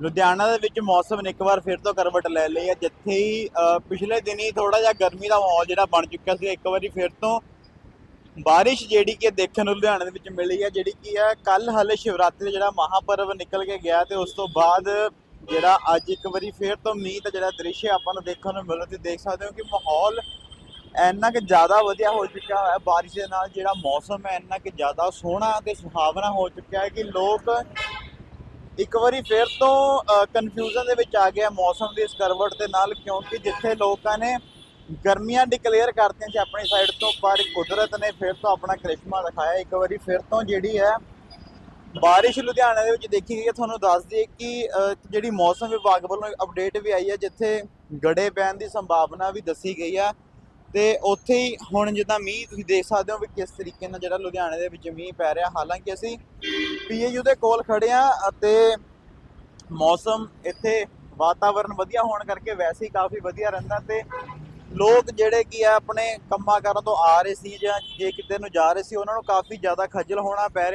ਲੁਧਿਆਣਾ ਦੇ ਵਿੱਚ ਮੌਸਮ ਨੇ ਇੱਕ ਵਾਰ ਫਿਰ ਤੋਂ ਕਰਵਟ ਲੈ ਲਈ ਹੈ। ਜਿੱਥੇ ਹੀ ਅ, ਪਿਛਲੇ ਦਿਨੀ ਥੋੜਾ ਜਿਹਾ ਗਰਮੀ ਦਾ ਮਾਹੌਲ ਜਿਹੜਾ ਬਣ ਚੁੱਕਿਆ ਸੀ ਇੱਕ ਵਾਰੀ ਫਿਰ ਤੋਂ ਬਾਰਿਸ਼ ਜਿਹੜੀ ਕਿ ਦੇਖਣ ਨੂੰ ਲੁਧਿਆਣੇ ਦੇ ਵਿੱਚ ਮਿਲੀ ਹੈ ਜਿਹੜੀ ਕੀ ਹੈ ਕੱਲ ਹਲੇ ਸ਼ਿਵਰਾਤਰੀ ਦਾ ਜਿਹੜਾ ਮਹਾਪਰਵ ਨਿਕਲ ਕੇ ਗਿਆ ਤੇ ਉਸ ਤੋਂ ਬਾਅਦ ਜਿਹੜਾ ਅੱਜ ਇੱਕ ਵਾਰੀ ਫਿਰ ਤੋਂ ਮੀਂਹ ਦਾ ਜਿਹੜਾ ਦ੍ਰਿਸ਼ ਆਪਾਂ ਨੂੰ ਦੇਖਣ ਨੂੰ ਮਿਲ ਰਿਹਾ ਤੇ ਦੇਖ ਸਕਦੇ ਹੋ ਕਿ ਮਾਹੌਲ ਇੰਨਾ ਕਿ ਜ਼ਿਆਦਾ ਵਧੀਆ ਹੋ ਚੁੱਕਾ ਹੈ। ਬਾਰਿਸ਼ ਦੇ ਨਾਲ ਜਿਹੜਾ ਮੌਸਮ ਹੈ ਇੰਨਾ ਕਿ ਜ਼ਿਆਦਾ ਸੋਹਣਾ ਤੇ ਸੁਹਾਵਣਾ ਹੋ ਚੁੱਕਿਆ ਹੈ ਕਿ ਲੋਕ ਇੱਕ ਵਾਰੀ ਫਿਰ ਤੋਂ ਕਨਫਿਊਜ਼ਨ ਦੇ ਵਿੱਚ ਆ ਗਿਆ ਮੌਸਮ ਦੀ ਇਸ ਕਰਵਟ ਦੇ ਨਾਲ, ਕਿਉਂਕਿ ਜਿੱਥੇ ਲੋਕਾਂ ਨੇ ਗਰਮੀਆਂ ਡਿਕਲੇਅਰ ਕਰਤੀਆਂ ਸੀ ਆਪਣੀ ਸਾਈਡ ਤੋਂ, ਪਰ ਕੁਦਰਤ ਨੇ ਫਿਰ ਤੋਂ ਆਪਣਾ ਕਰਿਸ਼ਮਾ ਦਿਖਾਇਆ। ਇੱਕ ਵਾਰੀ ਫਿਰ ਤੋਂ ਜਿਹੜੀ ਹੈ, ਬਾਰਿਸ਼ ਲੁਧਿਆਣਾ ਦੇ ਵਿੱਚ ਦੇਖੀ ਗਈ ਹੈ, ਤੁਹਾਨੂੰ ਦੱਸ ਦਈਏ ਕਿ ਜਿਹੜੀ ਮੌਸਮ ਵਿਭਾਗ ਵੱਲੋਂ ਅਪਡੇਟ ਵੀ ਆਈ ਹੈ, ਜਿੱਥੇ ਗੜੇ ਪੈਣ ਦੀ ਸੰਭਾਵਨਾ ਵੀ ਦੱਸੀ ਗਈ ਹੈ। ਤੇ ਉੱਥੇ ਹੀ ਹੁਣ ਜਿੱਦਾਂ ਮੀਂਹ ਤੁਸੀਂ ਦੇਖ ਸਕਦੇ ਹੋ ਵੀ ਕਿਸ ਤਰੀਕੇ ਨਾਲ ਜਿਹੜਾ ਲੁਧਿਆਣੇ ਦੇ ਵਿੱਚ ਮੀਂਹ ਪੈ ਰਿਹਾ। ਹਾਲਾਂਕਿ ਅਸੀਂ ਪੀਏਯੂ ਦੇ ਕੋਲ ਖੜੇ ਆ ਅਤੇ ਮੌਸਮ ਇੱਥੇ ਵਾਤਾਵਰਨ ਵਧੀਆ ਹੋਣ ਕਰਕੇ ਵੈਸੇ ਹੀ ਕਾਫੀ ਵਧੀਆ ਰਹਿੰਦਾ ਤੇ ਲੋਕ ਜਿਹੜੇ ਕੀ ਆ, ਆਪਣੇ ਕੰਮਾਂ ਕਾਰਾਂ ਤੋਂ ਆ ਰਹੇ ਸੀ ਜਾਂ ਜੇ ਕਿਤੇ ਨੂੰ ਜਾ ਰਹੇ ਸੀ, ਉਹਨਾਂ ਨੂੰ ਕਾਫੀ ਜ਼ਿਆਦਾ ਖੱਜਲ ਹੋਣਾ ਪੈ ਰਿਹਾ।